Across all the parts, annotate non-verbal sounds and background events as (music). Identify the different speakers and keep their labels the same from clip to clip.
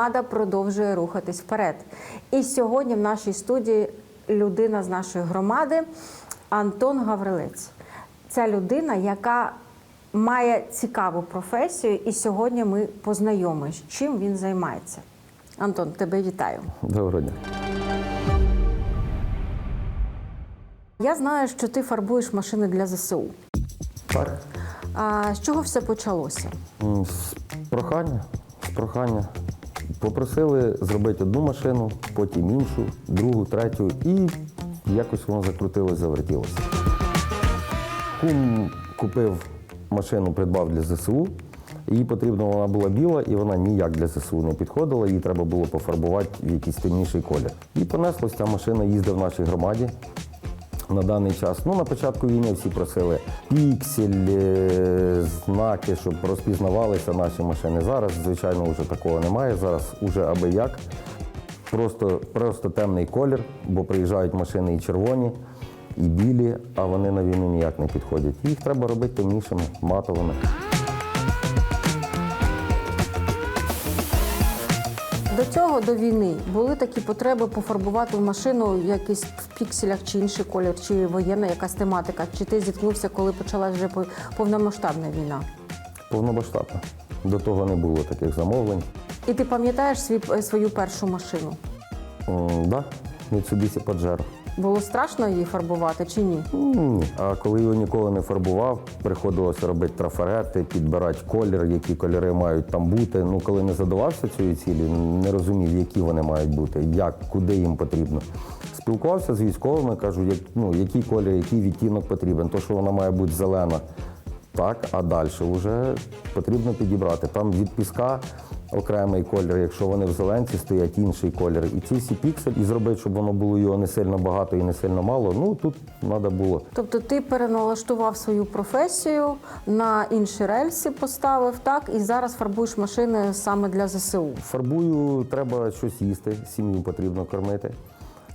Speaker 1: громада продовжує рухатись вперед. І сьогодні в нашій студії людина з нашої громади Антон Гаврилець. Це людина, яка має цікаву професію, і сьогодні ми познайомимось, чим він займається. Антон, тебе вітаю.
Speaker 2: Доброго дня.
Speaker 1: Я знаю, що ти фарбуєш машини для ЗСУ.
Speaker 2: Так.
Speaker 1: А з чого все почалося?
Speaker 2: З прохання. З прохання. Попросили зробити одну машину, потім іншу, другу, третю, і якось воно закрутилось, завертілося. Кум купив машину, придбав для ЗСУ. Їй потрібна вона була біла, і вона ніяк для ЗСУ не підходила, їй треба було пофарбувати в якийсь темніший колір. І понеслось, ця машина їздить в нашій громаді на даний час. Ну, на початку війни всі просили піксель, знаки, щоб розпізнавалися наші машини. Зараз, звичайно, вже такого немає. Зараз уже аби як. Просто, просто темний колір, бо приїжджають машини і червоні, і білі, а вони на війну ніяк не підходять. Їх треба робити темнішими, матовими.
Speaker 1: До цього до війни були такі потреби пофарбувати в машину якийсь в пікселях чи інший колір, чи воєнна якась тематика. Чи ти зіткнувся, коли почалась вже повномасштабна війна?
Speaker 2: Повномасштабна. До того не було таких замовлень.
Speaker 1: І ти пам'ятаєш свій, свою першу машину?
Speaker 2: М, Да, Mitsubishi Pajero.
Speaker 1: Було страшно її фарбувати чи ні?
Speaker 2: Ні. А коли його ніколи не фарбував, приходилося робити трафарети, підбирати колір, які кольори мають там бути. Ну, коли не задавався цією цілі, не розумів, які вони мають бути, як, куди їм потрібно. Спілкувався з військовими, кажу, як, ну, який колір, який відтінок потрібен. То, що вона має бути зелена, так, а далі вже потрібно підібрати. Там від піска окремий колір, якщо вони в зеленці стоять інший колір. І ці всі пікселі, і зробити, щоб воно було його не сильно багато і не сильно мало, ну тут треба було.
Speaker 1: Тобто ти переналаштував свою професію на інші рельси, поставив так, і зараз фарбуєш машини саме для ЗСУ.
Speaker 2: Фарбую, треба щось їсти, сім'ю потрібно кормити.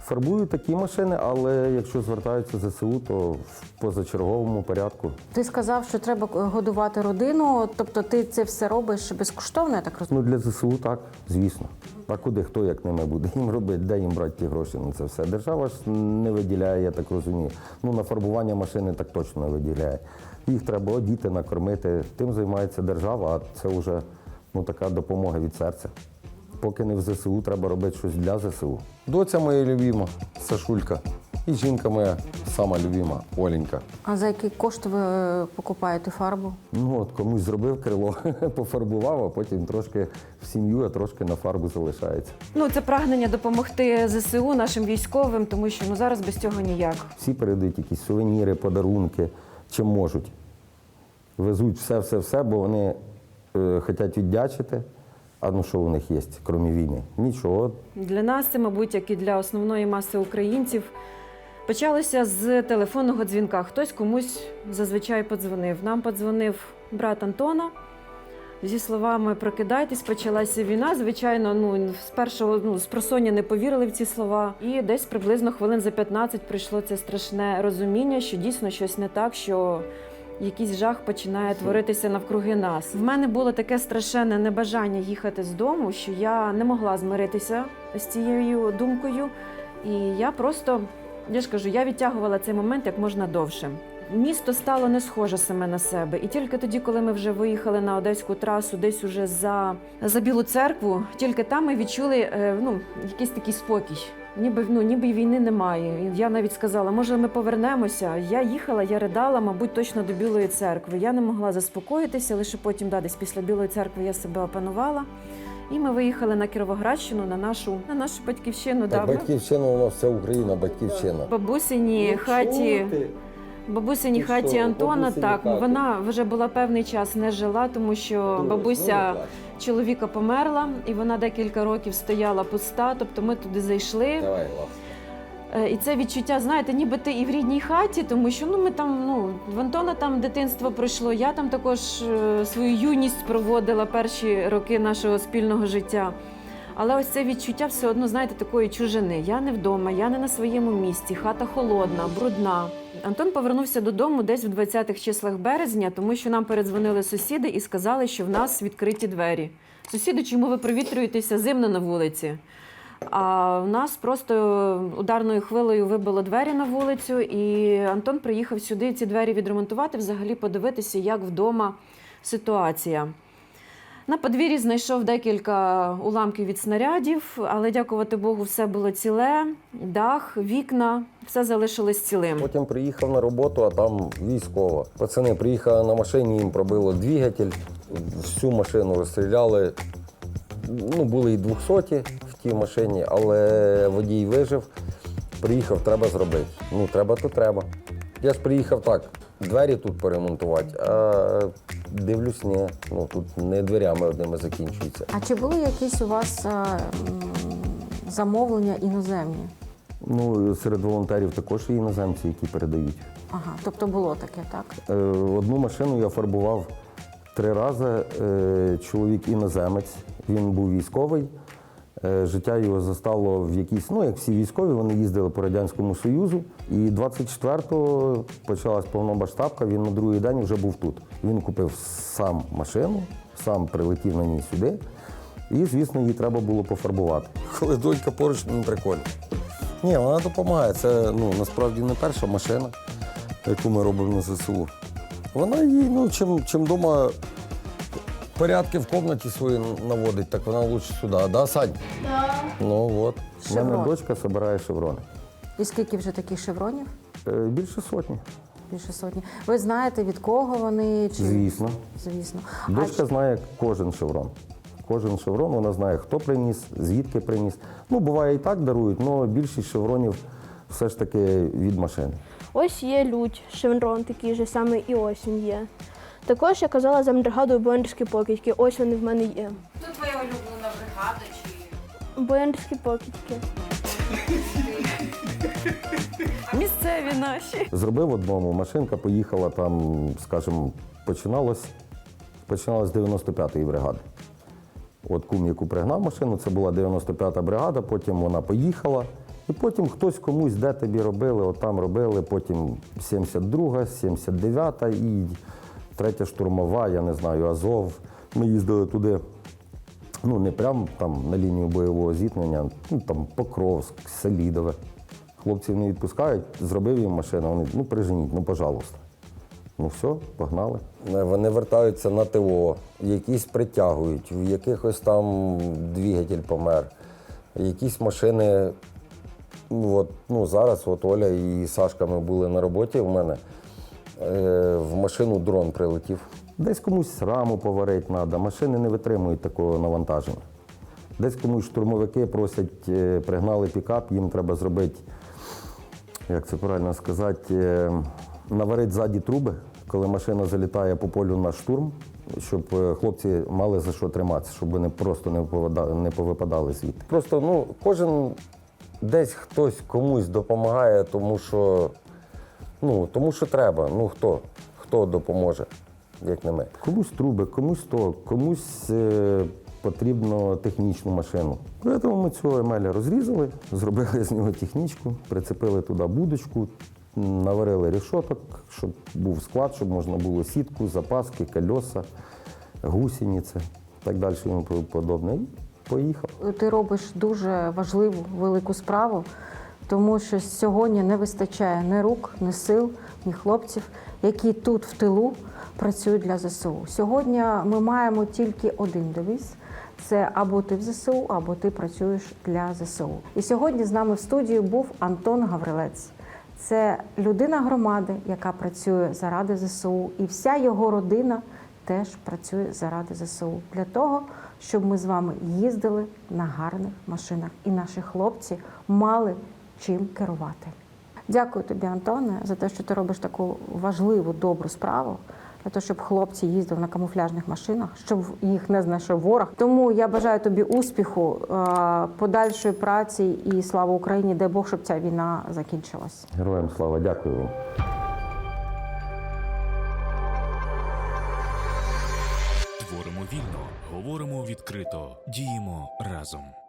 Speaker 2: Фарбую такі машини, але якщо звертаються ЗСУ, то в позачерговому порядку.
Speaker 1: Ти сказав, що треба годувати родину, тобто ти це все робиш безкоштовно, я так розумію?
Speaker 2: Ну для ЗСУ так, звісно. А куди хто як ними буде їм робити, де їм брати ті гроші на це все? Держава ж не виділяє, я так розумію. Ну на фарбування машини так точно не виділяє. Їх треба одіти, накормити. Тим займається держава, а це вже ну, така допомога від серця. Поки не в ЗСУ, треба робити щось для ЗСУ. Доця моя любима, Сашулька. І жінка моя сама любима, Оленька.
Speaker 1: А за який кошт ви е, покупаєте фарбу?
Speaker 2: Ну от комусь зробив крило, (laughs) пофарбував, а потім трошки в сім'ю, а трошки на фарбу залишається.
Speaker 3: Ну, це прагнення допомогти ЗСУ нашим військовим, тому що ну зараз без цього ніяк.
Speaker 2: Всі передають якісь сувеніри, подарунки, чим можуть. Везуть все-все-все, бо вони е, хочуть віддячити. А ну що у них є, крім війни? Нічого.
Speaker 3: Для нас це, мабуть, як і для основної маси українців. Почалося з телефонного дзвінка. Хтось комусь зазвичай подзвонив. Нам подзвонив брат Антона. Зі словами Прокидайтесь, почалася війна. Звичайно, ну з першого ну з просоння не повірили в ці слова. І десь приблизно хвилин за 15 прийшло це страшне розуміння, що дійсно щось не так, що якийсь жах починає творитися навкруги нас. В мене було таке страшенне небажання їхати з дому, що я не могла змиритися з цією думкою. І я просто, я ж кажу, я відтягувала цей момент як можна довше. Місто стало не схоже саме на себе. І тільки тоді, коли ми вже виїхали на одеську трасу, десь уже за, за Білу церкву, тільки там ми відчули е, ну, якийсь такий спокій. Ніби ну ніби війни немає. Я навіть сказала, може, ми повернемося. Я їхала, я ридала, мабуть, точно до Білої церкви. Я не могла заспокоїтися, лише потім, да, десь після Білої церкви я себе опанувала. І ми виїхали на Кіровоградщину, на нашу на нашу батьківщину. да.
Speaker 2: батьківщина у нас вся Україна, батьківщина.
Speaker 3: В бабусиній хаті. Бабусиній
Speaker 2: Ти
Speaker 3: хаті
Speaker 2: що,
Speaker 3: Антона,
Speaker 2: бабусиній
Speaker 3: так
Speaker 2: хаті?
Speaker 3: вона вже була певний час не жила, тому що бабуся чоловіка померла, і вона декілька років стояла пуста. Тобто ми туди зайшли.
Speaker 2: Давай,
Speaker 3: Е, І це відчуття, знаєте, ніби ти і в рідній хаті, тому що ну ми там, ну в Антона там дитинство пройшло. Я там також е, свою юність проводила перші роки нашого спільного життя. Але ось це відчуття все одно, знаєте, такої чужини. Я не вдома, я не на своєму місці, хата холодна, брудна. Антон повернувся додому десь в 20-х числах березня, тому що нам передзвонили сусіди і сказали, що в нас відкриті двері. Сусіди, чому ви провітрюєтеся зимно на вулиці? А в нас просто ударною хвилею вибило двері на вулицю, і Антон приїхав сюди ці двері відремонтувати, взагалі подивитися, як вдома ситуація. На подвір'ї знайшов декілька уламків від снарядів, але дякувати Богу, все було ціле, дах, вікна, все залишилось цілим.
Speaker 2: Потім приїхав на роботу, а там військова. Пацани приїхали на машині, їм пробило двигатель, всю машину розстріляли. Ну, були і 200 в тій машині, але водій вижив. Приїхав, треба зробити. Ну, треба, то треба. Я ж приїхав так, двері тут поремонтувати, а дивлюсь, ні. Ну тут не дверями одними закінчується.
Speaker 1: А чи були якісь у вас а, м, замовлення іноземні?
Speaker 2: Ну, серед волонтерів також є іноземці, які передають.
Speaker 1: Ага, тобто було таке, так?
Speaker 2: Е, Одну машину я фарбував три рази. Е, Чоловік іноземець, він був військовий. Е, Життя його застало в якійсь, ну як всі військові, вони їздили по Радянському Союзу. І 24-го почалась повномасштабка, він на другий день вже був тут. Він купив сам машину, сам прилетів на ній сюди. І, звісно, її треба було пофарбувати. Коли донька поруч, ну прикольно. Ні, вона допомагає. Це ну, насправді не перша машина, яку ми робимо на ЗСУ. Вона їй, ну, чим, чим вдома порядки в кімнаті свої наводить, так вона лучше сюди. Да, Сань? Да. Ну от. У мене
Speaker 1: Шеврон.
Speaker 2: дочка збирає шеврони.
Speaker 1: І скільки вже таких шевронів?
Speaker 2: Е, Більше сотні,
Speaker 1: Більше сотні. Ви знаєте, від кого вони? Чи...
Speaker 2: звісно.
Speaker 1: Звісно.
Speaker 2: Дочка знає кожен шеврон. Кожен шеврон, вона знає, хто приніс, звідки приніс. Ну, буває і так дарують, але більшість шевронів все ж таки від машини.
Speaker 4: Ось є лють, шеврон такий же самий і ось він є. Також я казала за бригадою боярські покидьки. Ось вони в мене є.
Speaker 5: Хто твоя улюблена бригада чи
Speaker 4: Боярські покидьки.
Speaker 3: Місцеві наші.
Speaker 2: Зробив одному, машинка поїхала там, скажімо, починалось, починалось з 95-ї бригади. От кум, яку пригнав машину, це була 95-та бригада, потім вона поїхала. І потім хтось комусь де тобі робили, от там робили, потім 72-га, 79-та і третя штурмова, я не знаю, Азов. Ми їздили туди, ну не прямо там на лінію бойового зіткнення, ну там Покровськ, Селідове. Хлопців не відпускають, зробив їм машину, вони ну приженіть, ну пожалуйста. Ну все, погнали. Вони вертаються на ТО, якісь притягують, в якихось там двигатель помер, якісь машини. От, ну, зараз от Оля і Сашка ми були на роботі у мене. Е, в машину дрон прилетів. Десь комусь раму поварити треба, машини не витримують такого навантаження. Десь комусь штурмовики просять, е, пригнали пікап, їм треба зробити, як це правильно сказати, е, наварити ззаді труби, коли машина залітає по полю на штурм, щоб хлопці мали за що триматися, щоб вони просто не не повипадали звідти. Просто ну, кожен десь хтось комусь допомагає, тому що, ну, тому що треба. Ну хто? Хто допоможе, як не ми? Комусь труби, комусь то, комусь е, потрібно технічну машину. Тому ми цього емеля розрізали, зробили з нього технічку, прицепили туди будочку, наварили рішоток, щоб був склад, щоб можна було сітку, запаски, кольоса, гусениці, так далі і тому подобне. І поїхав.
Speaker 1: Ти робиш дуже важливу велику справу, тому що сьогодні не вистачає ні рук, ні сил, ні хлопців, які тут в тилу працюють для ЗСУ. Сьогодні ми маємо тільки один девіз. Це або ти в ЗСУ, або ти працюєш для ЗСУ. І сьогодні з нами в студії був Антон Гаврилець. Це людина громади, яка працює заради ЗСУ, і вся його родина теж працює заради ЗСУ для того, щоб ми з вами їздили на гарних машинах, і наші хлопці мали чим керувати. Дякую тобі, Антоне, за те, що ти робиш таку важливу, добру справу. Для того, щоб хлопці їздили на камуфляжних машинах, щоб їх не знайшов ворог. Тому я бажаю тобі успіху, е, подальшої праці і слава Україні. Дай Бог, щоб ця війна закінчилась.
Speaker 2: Героям слава, дякую вам.
Speaker 6: Творимо вільно, говоримо відкрито, діємо разом.